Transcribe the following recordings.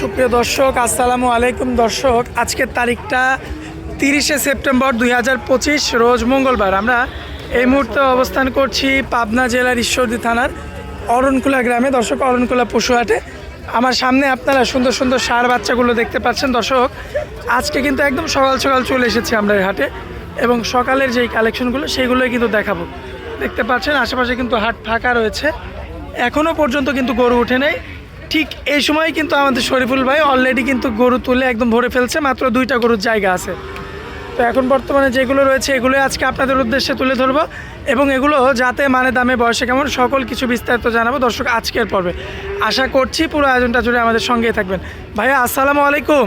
সুপ্রিয় দর্শক, আসসালামু আলাইকুম দর্শক। আজকের তারিখটা তিরিশে সেপ্টেম্বর দুই হাজার পঁচিশ, রোজ মঙ্গলবার। আমরা এই মুহূর্তে অবস্থান করছি পাবনা জেলার ঈশ্বরদী থানার অরণকুলা গ্রামে। দর্শক, অরণকুলা পশুহাটে। আমার সামনে আপনারা সুন্দর সুন্দর সার বাচ্চাগুলো দেখতে পাচ্ছেন। দর্শক, আজকে কিন্তু একদম সকাল সকাল চলে এসেছি আমরা এই হাটে এবং সকালের যেই কালেকশনগুলো সেইগুলোই কিন্তু দেখাবো। দেখতে পাচ্ছেন, আশেপাশে কিন্তু হাট ফাঁকা রয়েছে। এখনও পর্যন্ত কিন্তু গরু উঠে নেই। ঠিক এই সময় কিন্তু আমাদের শরীফুল ভাই অলরেডি কিন্তু গরু তুলে একদম ভরে ফেলছে মাত্র দুইটা গরুর জায়গা আছে। তো এখন বর্তমানে যেগুলো রয়েছে এগুলো আজকে আপনাদের উদ্দেশ্যে তুলে ধরবো এবং এগুলো যাতে মানে দামে বয়সে কেমন সকল কিছু বিস্তারিত জানাব দর্শক আজকের পর্বে। আশা করছি পুরো আয়োজনটা জুড়ে আমাদের সঙ্গেই থাকবেন। ভাইয়া আসসালামু আলাইকুম।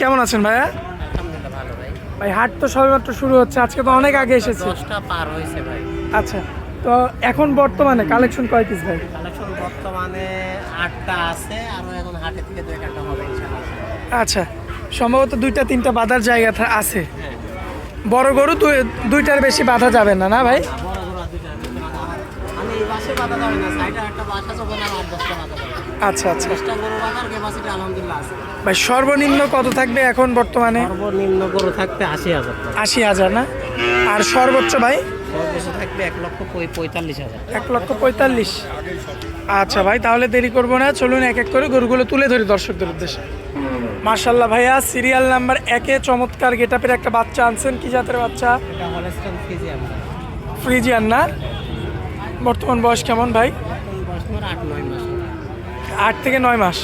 কেমন আছেন ভাইয়া? ভাই। হাট তো সবেমাত্র শুরু হচ্ছে আজকে তো অনেক আগে এসেছি। আচ্ছা তো এখন বর্তমানে কালেকশন কয় পিস ভাই? বর্তমানে আটটা আছে আরও এখন হাটে থেকে দুই একটা হবে আচ্ছা সম্ভবত দুইটা তিনটা বাঁধার জায়গা আছে। হ্যাঁ বড় গরু দুই- দুইটার বেশি বাঁধা যাবে না না ভাই? আছে। মানে আচ্ছা আচ্ছা। ভাই সর্বনিম্ন কত থাকবে এখন বর্তমানে? সর্বনিম্ন গরু থাকবে আশি হাজার। আশি হাজার না? আর সর্বোচ্চ ভাই? সর্বোচ্চ থাকবে এক লক্ষ পঁয়তাল্লিশ হাজার। এক লক্ষ পঁয়তাল্লিশ। আচ্ছা ভাই তাহলে দেরি করব না। চলুন এক এক করে গরুগুলো তুলে ধরি দর্শকদের উদ্দেশ্যে। মার্শাল্লাহ ভাইয়া সিরিয়াল নাম্বার একে চমৎকার গেটাপের একটা বাচ্চা আনছেন। কি জাতের বাচ্চা? ফ্রিজিয়ান না? বর্তমান বয়স কেমন ভাই? আট থেকে নয় মাস।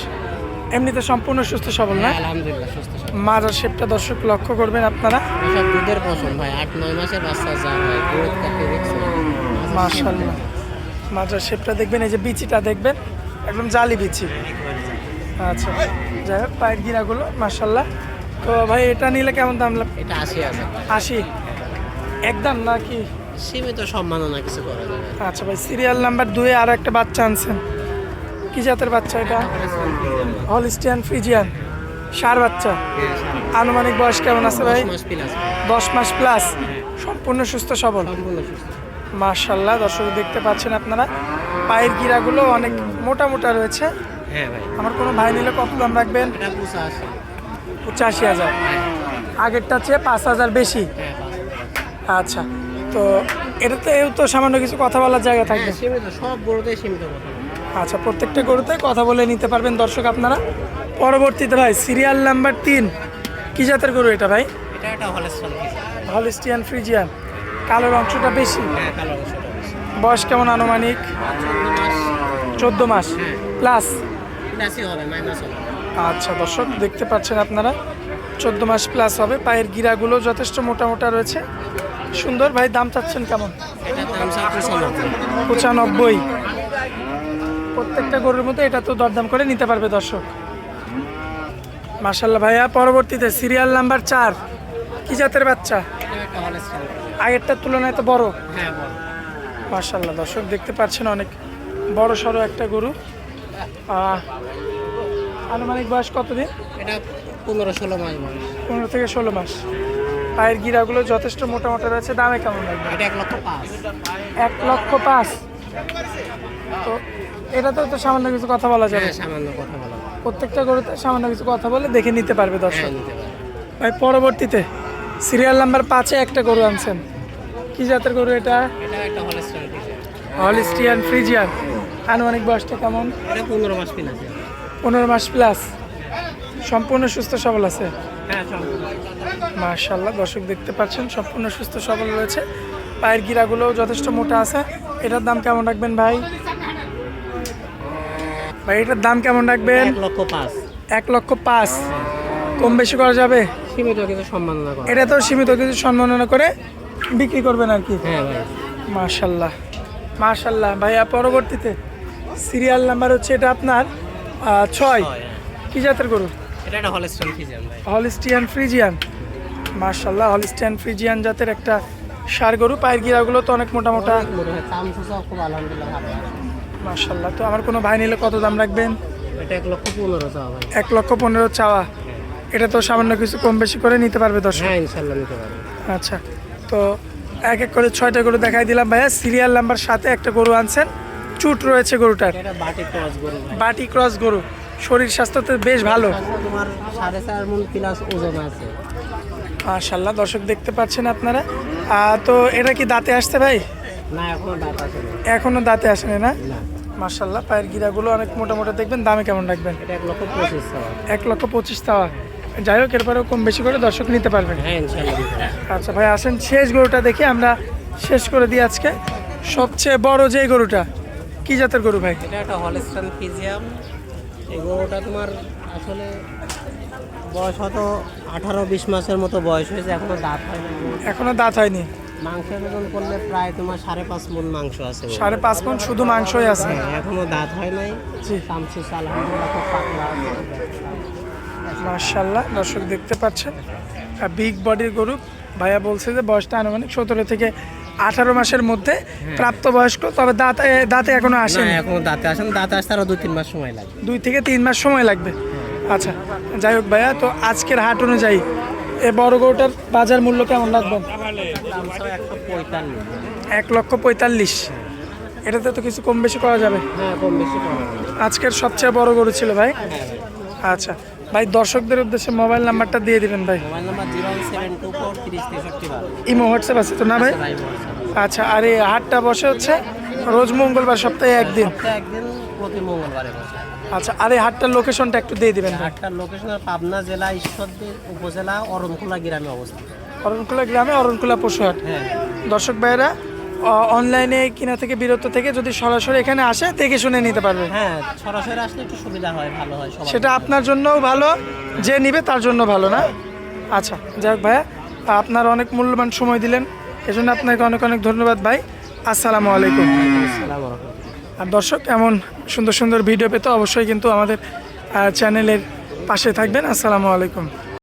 এমনিতে সম্পূর্ণ সুস্থ সবল না? আলহামদুলিল্লাহ সুস্থ সবল। মাজার শেপটা দর্শক লক্ষ্য করবেন আপনারা। এসব দুধের পছন্দ ভাই আট নয় মাসের বাচ্চা যা হয় গ্রোথ কাকে দেখছে মাশাল্লাহ মাজার শেপটা দেখবেন এই যে বিচিটা দেখবেন একদম জালি বিচি। আচ্ছা যাই হোক পায়ের গিরাগুলো মাশাল্লাহ তো ভাই এটা নিলে কেমন দাম লাগ এটা আশি হাজার। আশি? একদম নাকি? সীমিত সম্মাননা কিছু করা যাবে আচ্ছা ভাই সিরিয়াল নাম্বার দুয়ে আর একটা বাচ্চা আনছেন। কি জাতের বাচ্চা এটা? হলিস্টিয়ান ফ্রিজিয়ান সার বাচ্চা। আনুমানিক বয়স কেমন আছে ভাই? দশ মাস প্লাস সম্পূর্ণ সুস্থ সবল। সম্পূর্ণ সুস্থ। মার্শাল্লাহ দর্শক দেখতে পাচ্ছেন আপনারা। পায়ের গিরাগুলো অনেক মোটা মোটা রয়েছে। হ্যাঁ ভাই। আমার কোনো ভাই নিলে কত দাম রাখবেন? এটা পঁচাশি। হাজার। আগেরটা চেয়ে পাঁচ হাজার বেশি। হ্যাঁ। আচ্ছা তো এও তো সামান্য কিছু কথা বলার জায়গা থাকবে। হ্যাঁ সীমিত সব গরুতেই সীমিত আচ্ছা প্রত্যেকটা গরুতে কথা বলে নিতে পারবেন দর্শক আপনারা। পরবর্তীতে ভাই সিরিয়াল নাম্বার তিন। কি জাতের গরু এটা ভাই? এটা একটা হলিস্টিয়ান ফ্রিজিয়ান। কালোর অংশটা বেশি? হ্যাঁ কালো অংশটা বেশি। বয়স কেমন আনুমানিক? চোদ্দ মাস। হ্যাঁ। প্লাস? আচ্ছা দর্শক দেখতে পাচ্ছেন আপনারা। চোদ্দ মাস প্লাস হবে। পায়ের গিরাগুলো যথেষ্ট মোটা মোটা রয়েছে। সুন্দর। ভাই দাম চাচ্ছেন কেমন? পঁচানব্বই। প্রত্যেকটা গরুর মতো এটা তো দরদাম করে নিতে পারবে দর্শক। মার্শাল্লাহ ভাইয়া পরবর্তীতে সিরিয়াল নাম্বার চার। কি জাতের বাচ্চা? একটা আগেরটার তুলনায় তো বড়। হ্যাঁ বড়। মার্শাল্লাহ দর্শক দেখতে পাচ্ছেন অনেক বড় সড়ো একটা গরু। আনুমানিক বয়স কতদিন? এটা পনেরো ষোলো মাস বয়স। পনেরো থেকে ষোলো মাস। পায়ের গিরাগুলো যথেষ্ট মোটা মোটা রয়েছে দামে কেমন লাগবে? এটা এক লক্ষ পাঁচ। এক লক্ষ পাঁচ। তো এটাতেও তো সামান্য কিছু কথা বলা যাবে। হ্যাঁ সামান্য কথা বলা প্রত্যেকটা গরুতে সামান্য কিছু কথা বলে দেখে নিতে পারবে হ্যাঁ দর্শক ভাই পরবর্তীতে সিরিয়াল নাম্বার পাঁচে একটা গরু আনছেন। কি জাতের গরু এটা? Holstein Friesian. আনুমানিক বয়সটা কেমন? পনেরো মাস প্লাস পনেরো মাস প্লাস। সম্পূর্ণ সুস্থ সবল আছে? হ্যাঁ মার্শাল্লাহ দর্শক দেখতে পাচ্ছেন সম্পূর্ণ সুস্থ সবল রয়েছে। পায়ের গিরাগুলো যথেষ্ট মোটা আছে। এটার দাম কেমন রাখবেন ভাই? ভাই এটার দাম কেমন রাখবেন? এক লক্ষ পাঁচ। এক লক্ষ পাঁচ। কম বেশি করা যাবে? সীমিত কিছু সম্মাননা করা। এটা তো সীমিত কিছু সম্মাননা করে বিক্রি করবেন আর কি। হ্যাঁ ভাই। মার্শাল্লাহ মার্শাল্লাহ ভাইয়া পরবর্তীতে সিরিয়াল নাম্বার হচ্ছে এটা আপনার ছয়। কি জাতের গরু? এটা একটা হলেস্টন ফিজিয়ান ভাই। Holstein Friesian. মার্শাল্লাহ হলিস্টিয়ান ফ্রিজিয়ান জাতের একটা সার গরু। পায়ের গিরাগুলো তো অনেক মোটা মোটা। হয় মার্শাল্লাহ তো আমার কোনো ভাই নিলে কত দাম রাখবেন? এটা এক লক্ষ পনেরো চাওয়া এক লক্ষ পনেরো চাওয়া। এটা তো সামান্য কিছু কম বেশি করে নিতে পারবে দর্শক? হ্যাঁ ইনশাল্লাহ নিতে পারবে। আচ্ছা তো এক এক করে ছয়টা গরু দেখাই দিলাম ভাইয়া। সিরিয়াল নাম্বার সাথে একটা গরু আনছেন। চুট রয়েছে গরুটার। এটা বাটি ক্রস গরু বাটি ক্রস গরু। শরীর স্বাস্থ্য তো বেশ ভালো। তোমার সাড়ে চার মন প্লাস ওজন আছে। মাশাল্লাহ দর্শক দেখতে পাচ্ছেন আপনারা। তো এটা কি দাঁতে আসছে ভাই? না এখনও দাঁত আছে এখনও দাঁতে আসেনি না? মাশাল্লাহ পায়ের গিরাগুলো অনেক মোটা মোটা দেখবেন। দামে কেমন রাখবেন? এক লক্ষ পঁচিশ টাকা এক লক্ষ পঁচিশ টাকা যাই হোক এরপরেও কম বেশি করে দর্শক নিতে পারবেন। হ্যাঁ। আচ্ছা ভাই আসেন শেষ গরুটা দেখে আমরা শেষ করে দিই আজকে। সবচেয়ে বড় যে গরুটা কি জাতের গরু ভাই? এটা একটা হলস্টান ফিজিয়াম। এই গরুটা তোমার আসলে বয়স হয়তো আঠারো বিশ মাসের মতো বয়স হয়েছে এখনও দাঁত হয় না এখনও দাঁত হয়নি? মাংসের ওজন করলে প্রায় তোমার সাড়ে পাঁচ মন মাংস আছে সাড়ে পাঁচ পন শুধু মাংসই আছে? হ্যাঁ, এখনও দাঁত হয় নাই। জি। তামসিস আলহামদুলিল্লাহ খুব পাতলা। মার্শাল্লাহ দর্শক দেখতে পাচ্ছেন। বিগ বডির গরু ভাইয়া বলছে যে বয়সটা আনুমানিক সতেরো থেকে আঠারো মাসের মধ্যে প্রাপ্তবয়স্ক তবে দাঁতে দাঁতে এখনও না আসেনি। এখনও দাঁতে আসেন দাঁতে আসতে আরও দুই তিন মাস সময় লাগে দুই থেকে তিন মাস সময় লাগবে। আচ্ছা যাই হোক ভাইয়া তো আজকের হাট অনুযায়ী এ বড় গরুটার বাজার মূল্য কেমন রাখবেন? পঁয়তাল্লিশ এক লক্ষ পঁয়তাল্লিশ। এটাতে তো কিছু কম বেশি করা যাবে। হ্যাঁ কম বেশি আজকের সবচেয়ে বড় গরু ছিল ভাই। আচ্ছা ভাই দর্শকদের উদ্দেশ্যে মোবাইল নাম্বারটা দিয়ে দিবেন ভাই। Mobile number zero seven two four তিরিশ তেষট্টি ইমো হোয়াটসঅ্যাপ আছে তো না ভাই? আচ্ছা আর এই হাটটা বসে হচ্ছে রোজ মঙ্গলবার সপ্তাহে একদিন? একদিন প্রতি মঙ্গলবারে বসে। আচ্ছা আর এই হাটটার লোকেশনটা একটু দিয়ে দিবেন হাটটার লোকেশন পাবনা জেলা ঈশ্বরদী উপজেলা অরণখোলা গ্রামে অবস্থিত। অরণকুলা গ্রামে অরণকুলা পশুহাট। হ্যাঁ। দর্শক ভাইয়েরা অ- অনলাইনে কিনা থেকে বিরত থেকে যদি সরাসরি এখানে আসে দেখে শুনে নিতে পারবে। হ্যাঁ সরাসরি আসলে একটু সুবিধা হয় ভালো হয় সেটা আপনার জন্যও ভালো যে নিবে তার জন্য ভালো না? আচ্ছা যাক ভাইয়া আপনার অনেক মূল্যবান সময় দিলেন এজন্য আপনাকে অনেক অনেক ধন্যবাদ ভাই। আসসালামু আলাইকুম। আর দর্শক এমন সুন্দর সুন্দর ভিডিও পেতে অবশ্যই কিন্তু আমাদের চ্যানেলের পাশে থাকবেন। আসসালামু আলাইকুম।